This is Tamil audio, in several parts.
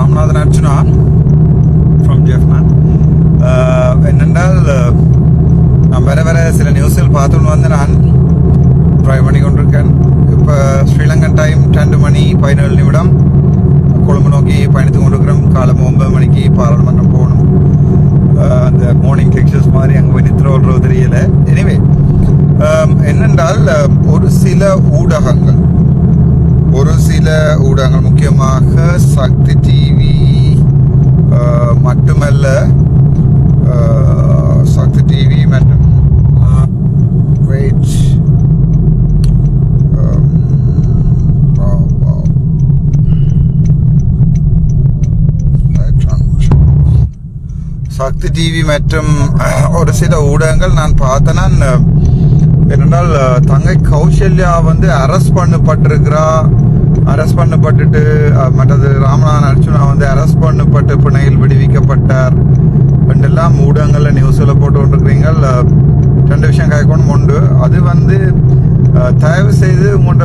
ராமநாதன் அர்ச்சுனா ஃப்ரம் ஜெஃப்மேன் என்னென்றால் நான் வேறு வேறு சில நியூஸில் பார்த்துன்னு வந்து நான் ட்ரைவ் பண்ணி கொண்டிருக்கேன். இப்போ ஸ்ரீலங்கன் டைம் ரெண்டு மணி பதினேழு நிமிடம். கொழும்பு நோக்கி பயணித்து கொண்டிருக்கிறோம். காலம் ஒன்பது மணிக்கு பாராளுமன்றம் போகணும். அந்த மார்னிங் லெக்சர்ஸ் மாதிரி அங்கே போய் நித்திர வருவது தெரியல. எனிவே என்னென்றால் ஒரு சில ஊடகங்கள் ஒரு சில ஊடகங்கள் முக்கியமாக சக்தி டிவி மட்டுமல்ல சக்தி டிவி மற்றும் வெயிட் சக்தி டிவி மற்றும் ஒரு சில ஊடகங்கள் நான் பார்த்தேன்னா அஹ், தங்கை கௌசல்யா வந்து அரெஸ்ட் பண்ணப்பட்டிருக்கிறா. அரெஸ்ட் பண்ணப்பட்டுட்டு மற்றது ராமநாதன் அர்ச்சுனா வந்து அரெஸ்ட் பண்ணப்பட்டு பிணையில் விடுவிக்கப்பட்டார். ரெண்டெல்லாம் ஊடகங்களில் நியூஸில் போட்டு கொண்டிருக்கிறீங்க ரெண்டு விஷயம் கேட்கணும் உண்டு. அது வந்து தயவு செய்து உங்களோட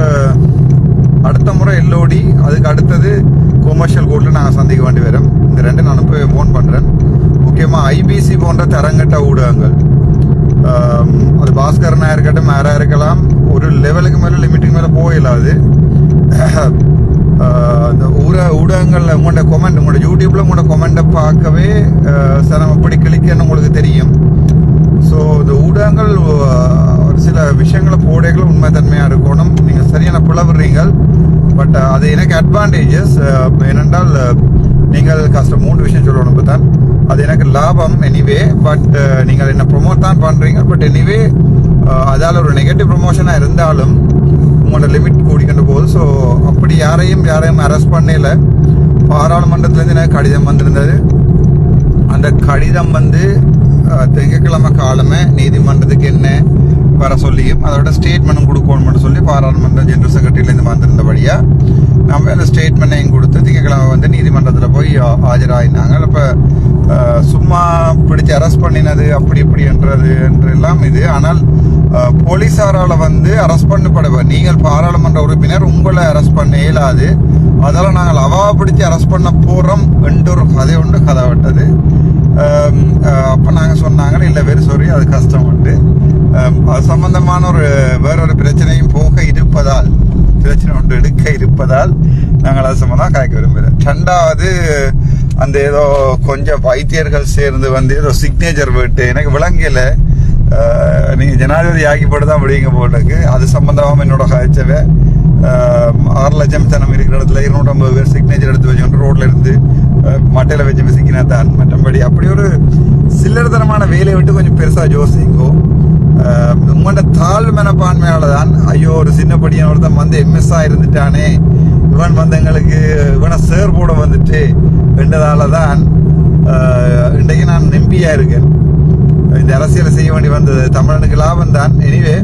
அடுத்த முறை எல்ஓடி அதுக்கு அடுத்தது கொமர்ஷியல் கோர்ட்டில் நாங்கள் சந்திக்க வேண்டி வரும். இந்த ரெண்டு நான் போய் ஃபோன் பண்ணுறேன் முக்கியமாக ஐபிசி போன்ற தரங்கட்ட ஊடகங்கள். அது பாஸ்கரனாக இருக்கட்டும் யாராக இருக்கலாம் ஒரு லெவலுக்கு மேலே லிமிட்டுக்கு மேலே போயிடாது அந்த ஊர ஊடகங்களில் உங்களோட கொமெண்ட் உங்களோட யூடியூப்பில் உங்களோட கொமெண்ட்டை பார்க்கவே அஹ், சிரமம். எப்படி கிளிக்கன்னு உங்களுக்கு தெரியும். ஸோ இந்த ஊடகங்கள் ஒரு சில விஷயங்களை போடைகள் உண்மைத்தன்மையாக இருக்கணும். நீங்கள் சரியான பிளவுறீங்க பட் அது எனக்கு அட்வான்டேஜஸ் ஏனென்றால் நீங்கள் கஷ்டம் மூணு விஷயம் சொல்லணும் இப்போ தான் அது எனக்கு லாபம் எனிவே பட் uh, நீங்கள் என்ன ப்ரொமோட் தான் பண்ணுறீங்க பட் எனிவே uh, அதால் ஒரு நெகட்டிவ் ப்ரொமோஷனாக இருந்தாலும் உங்களோட லிமிட் கூடிக்கொண்டு போகுது. ஸோ அப்படி யாரையும் யாரையும் அரெஸ்ட் பண்ணல. பாராளுமன்றத்துலேருந்து எனக்கு கடிதம் வந்திருந்தது. அந்த கடிதம் வந்து uh, திங்கட்கிழமை காலமே நீதிமன்றத்துக்கு என்ன வர சொல்லியும் அதோட ஸ்டேட்மெண்ட்டும் கொடுக்கணும்னு சொல்லி பாராளுமன்ற ஜெனரல் செக்ரட்டரியிலேருந்து வந்திருந்தபடியாக நம்ம அந்த ஸ்டேட்மெண்ட்டையும் கொடுத்து திங்கட்கிழமை ஆஜராகினாங்க இப்போ சும்மா பிடிச்சி அரெஸ்ட் பண்ணினது அப்படி இப்படி என்றது என்று எல்லாம் இது. ஆனால் போலீஸாரால் வந்து அரெஸ்ட் பண்ணப்படுவார் நீங்கள் பாராளுமன்ற உறுப்பினர் உங்களை அரெஸ்ட் பண்ண இயலாது. அதெல்லாம் நாங்கள் அவாவை பிடிச்சி அரெஸ்ட் பண்ண போகிறோம் என்று கதை உண்டு கதை விட்டது. அப்போ நாங்கள் சொன்னாங்க இல்லை வெறும் சொல்லி அது கஷ்டம் உண்டு. அது சம்பந்தமான ஒரு வேறொரு பிரச்சனையும் போக இருப்பதால் பிரச்சனை ஒன்று எடுக்க இருப்பதால் நாங்கள் அது சம்மந்தம் காய்க்க விரும்புகிறோம். ரெண்டாவது அந்த ஏதோ கொஞ்சம் வைத்தியர்கள் சேர்ந்து வந்து ஏதோ சிக்னேச்சர் விட்டு எனக்கு விளங்கல. நீங்கள் ஜனாதிபதி ஆக்கிப்பட்டு தான் விடுவீங்க போட்டுக்கு அது சம்மந்தமாக என்னோட காய்ச்சவை ஆறு லட்சம் ஜனம் இருக்கிற இடத்துல இருநூற்றம்பது பேர் சிக்னேச்சர் எடுத்து வச்சுக்கிட்டு ரோட்டில் இருந்து மட்டையில் வச்சு சிக்கினா தான். மற்றபடி அப்படி ஒரு சில்லறத்தனமான வேலையை விட்டு கொஞ்சம் பெருசாக யோசிங்கோ. அஹ், உங்களோட தாழ் மனப்பான்மையால் தான். ஐயோ ஒரு சின்ன ஒருத்தன் வந்து எம்எஸ்ஆ இருந்துட்டானே. இவன் வந்து எங்களுக்கு இவனை சேர் போட வந்துட்டு அப்படின்றதால தான் இன்றைக்கு நான் நம்பியாக இருக்கேன். இந்த அரசியலை செய்ய வேண்டி வந்தது தமிழனுக்கு லாபம் தான் எனிவே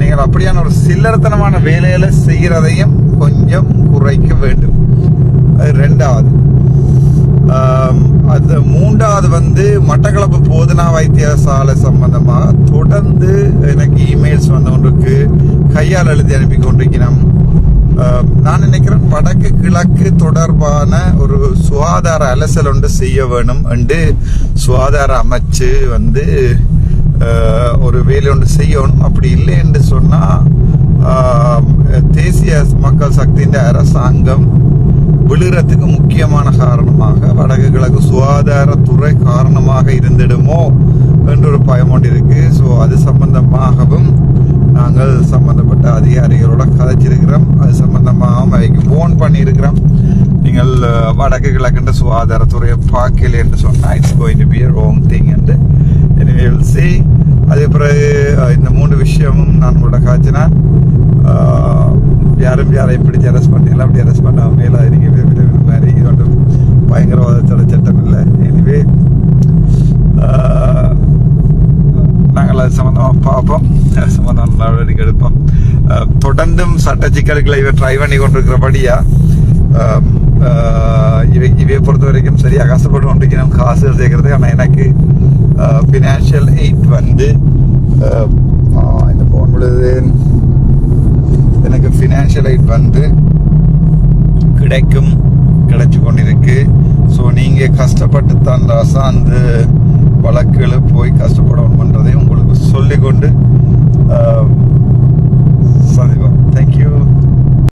நீங்கள் அப்படியான ஒரு சில்லறத்தனமான வேலையில் செய்கிறதையும் கொஞ்சம் குறைக்க வேண்டும். அது ரெண்டாவது. அது மூன்றாவது வந்து மட்டக்களப்பு போதனா வைத்தியசாலை சம்பந்தமாக தொடர்ந்து எனக்கு இமெயில்ஸ் வந்து கொண்டிருக்கு கையால் எழுதி அனுப்பி கொண்டிருக்கிறோம். நான் நினைக்கிறேன் தொடர்பான ஒரு சுகாதார அலசல் ஒன்று செய்ய வேணும் என்று சுகாதார அமைச்சு வந்து ஒரு வேலை ஒன்று செய்யணும். அப்படி இல்லை என்று சொன்னால் தேசிய மக்கள் சக்தியின் அரசாங்கம் விழுறதுக்கு முக்கியமான காரணமாக வடக்கு கிழக்கு சுகாதாரத்துறை காரணமாக இருந்திடுமோ என்ற ஒரு பயம் ஒன்று இருக்குது ஸோ அது சம்பந்தமாகவும் நாங்கள் சம்பந்தப்பட்ட அதிகாரிகளோட கதைச்சிருக்கிறோம். அது சம்பந்தமாகவும் அவைக்கு ஃபோன் பண்ணியிருக்கிறோம். நீங்கள் வடக்கு கிழக்குன்ற சுகாதாரத்துறையை பார்க்கல என்று சொன்னால் it's going to be wrong thing என்று எனவே சி அதே பிறகு இந்த மூன்று விஷயமும் நான் உங்களோட காய்ச்சினா யாரும் யாரையும் பிடிச்சி அரெஸ்ட் பண்ணீங்களா அப்படி அரெஸ்ட் பண்ணாம மேல நீங்கள் விரும்புகிற மாதிரி இது ஒன்றும் பயங்கரவாதத்தோட சட்டம் இல்லை எனிவே நாங்கள் அது சம்மந்தமாக பார்ப்போம் அது சம்மந்தம் நடவடிக்கை எடுப்போம் தொடர்ந்தும் சட்ட சிக்கல்களை இவர் ட்ரை பண்ணி கொண்டிருக்கிறபடியாக இவை இவையை பொறுத்த வரைக்கும் சரியாக கஷ்டப்பட்டு கொண்டிருக்கணும் காசுகள் சேர்க்கறது ஆனால் எனக்கு ஃபினான்ஷியல் எயிட் வந்து இந்த போன் பொழுது எனக்கு ஃபினான்ஷியல் எயிட் வந்து கிடைக்கும் கிடைச்சி கொண்டிருக்கு ஸோ நீங்கள் கஷ்டப்பட்டு தான் ராசா அந்த வழக்குகளை போய் கஷ்டப்படணும்ன்றதையும் உங்களுக்கு சொல்லிக்கொண்டு ஆஹ்,